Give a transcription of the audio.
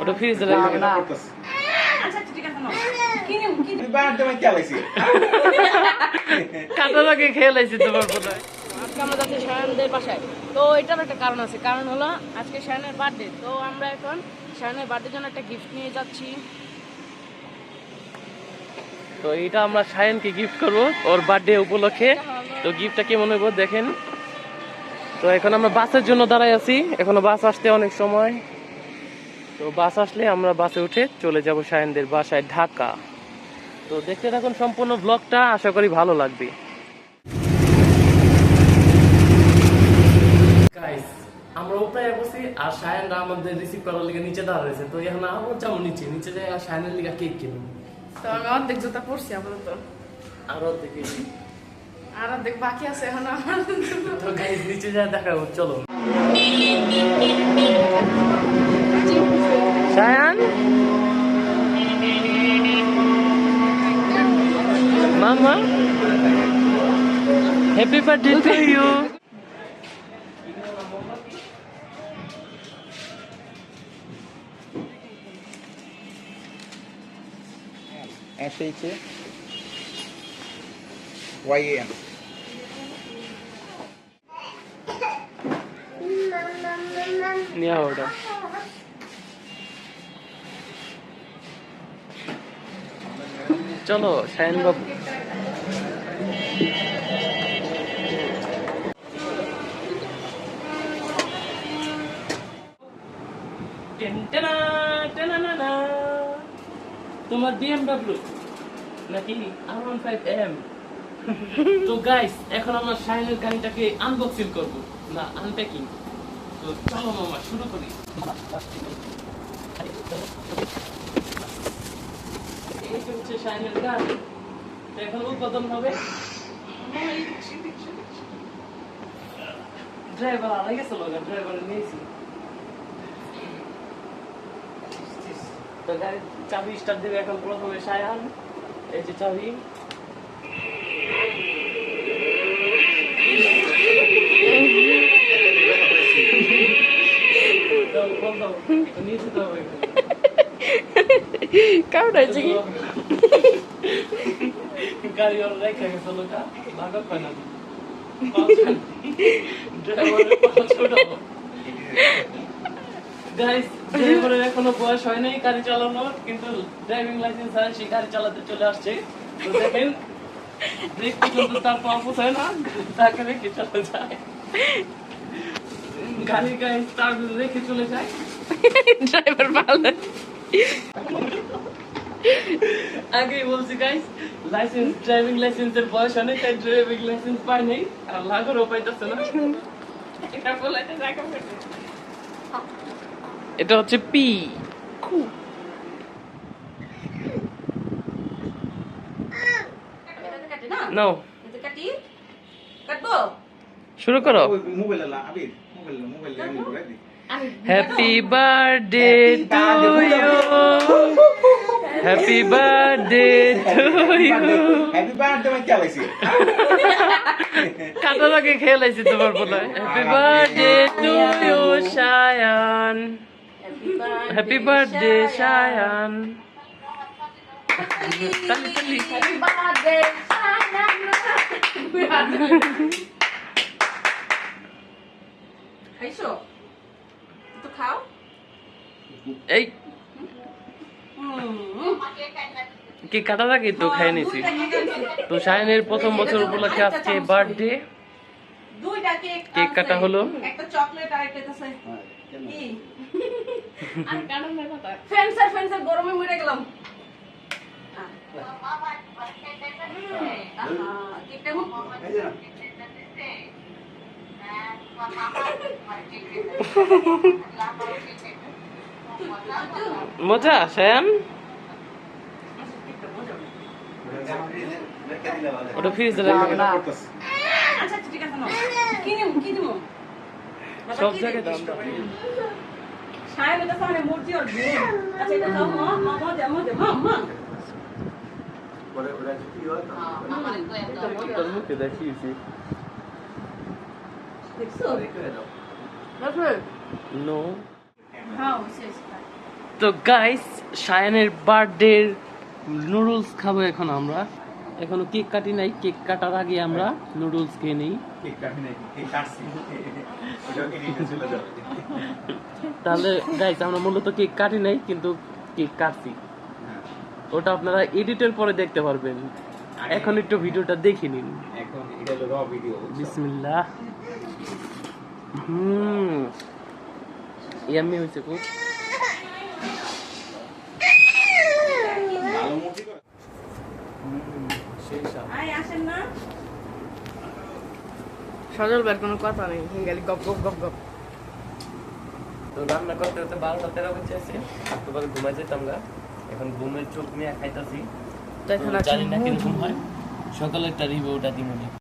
ওটা ফ্রিজে না। আচ্ছা ঠিক আছে কাটা লাগে খেয়ে লাইছি তোমার বোধ আজকে আমরা যাচ্ছি শায়নদের বাসায়। তো এটার একটা কারণ আছে। কারণ হলো আজকে শায়নের বার্থডে তো আমরা এখন শায়নের বার্থডের জন্য একটা গিফট নিয়ে যাচ্ছি। তো এটা আমরা শায়নকে গিফট করব ওর বার্থডে উপলক্ষে। তো গিফটটা কেমন হইব দেখেন। তো এখন আমরা বাসের জন্য দাঁড়াই আছি। এখনও বাস আসতে অনেক সময়। তো বাস আসলে আমরা বাসে উঠে চলে যাব শায়নদের বাসায় ঢাকা। তো দেখতে থাকুন সম্পূর্ণ ব্লগটা আশা করি ভালো লাগবে। আমরা উপরে বসি আর শায়নরা আমাদের রিসিভ করার লিগে নিচে দাঁড়া রয়েছে। তো এখন আমার যাব নিচে। নিচে যাই আর শায়নের লিগে কেক কিনবো তো আমি অর্ধেক জুতা পরছি আপাতত। আরও দেখি আর অর্ধেক বাকি আছে এখন আমার। তো গাইস নিচে যা দেখাবো চলো। শায়ান মামা? Happy birthday to you S H Y A N. নিয়ে ওটা। চলো শায়ন বাবু। তোমার বিএমডব্লিউ নাকি আর ফাইভ এম তো গাইস এখন আমরা শাইনের গাড়িটাকে আনবক্সিং করব, না আনপ্যাকিং তো চলো মামা শুরু করি এই হচ্ছে শাইনের তো এখন উদ্বোধন হবে ড্রাইভার আলাই গেছিল ড্রাইভার নিয়েছি তো গাড়ি চাবি স্টার্ট দেবে এখন প্রথমে সায়ান এই যে চাবি এখানে। হয়েছে কি হয় ড্রাইভারের এখনও বয়স হয় নাই গাড়ি চালানোর কিন্তু ড্রাইভিং লাইসেন্স আছে সে গাড়ি চালাতে চলে আসছে। তো দেখেন ব্রেক পর্যন্ত তার পা পোষায় না তাকে রেখে চলে যায়। গাড়ি গাড়ি তার রেখে চলে যায়। ড্রাইভার ভালো। আগেই বলছি গাইস লাইসেন্স ড্রাইভিং লাইসেন্সের বয়স অনেক তাই ড্রাইভিং লাইসেন্স পায় নাই। আর লাগারও পাইতেছে না। এটা হচ্ছে পি কাটি। না শুরু করো। Mobile Abir. Happy birthday to you happy birthday to you happy birthday আমি চালাইছি কাটা লাগে খেয়ে লাইছি তোমার বলে happy birthday to you Shayan happy birthday Shayan তালি তালি হ্যাপি বার্থডে খাইছো তো খাও এই কি কাটা লাগে তো খাই নিছি। তো শায়নের প্রথম বছর উপলক্ষে আজকে বার্থডে দুইটা কেক কেক কাটা হলো। একটা চকলেট আর একটা আছে কি? আর কারণ কথা। ফ্রেন্ডসার ফ্রেন্ডসার গরমে মরে গেলাম। মজা শায়ান ওটা ফ্রিজে রাখবে না আচ্ছা ঠিক আছে নাও। কিনে কি দিব সব জায়গায় দাম দাম সাহেব এটা সামনে মূর্তি আর বোন আচ্ছা এটা দাও মা মা মা দে মা দে মা মা। তোর মুখে দেখিয়েছি। দেখছ? নো হ্যাঁ। তো গাইস শায়ানের বার্থডে নুডলস খাব এখন আমরা। এখনও কেক কাটি নাই কেক কাটার আগে আমরা নুডলস খেয়ে নিই। তাহলে গাইস আমরা মূলত কেক কাটি নাই কিন্তু কেক কাটছি। হ্যাঁ, ওটা আপনারা এডিটের পরে দেখতে পারবেন। এখন একটু ভিডিওটা দেখে নিন। বিসমিল্লাহ। হুম। ইয়াম্মি হয়েছে খুব সজল বের কোনো কথা নেই গেলি গপ গপ গপ গপ। তো রান্না করতে করতে বারোটা তেরো বেজে আছে ঘুমাই যেতাম গা। এখন ঘুমের চোখ নিয়ে খাইতাছি। জানি না কীরকম হয় সকালে একটা রিভিউটা দিমনি।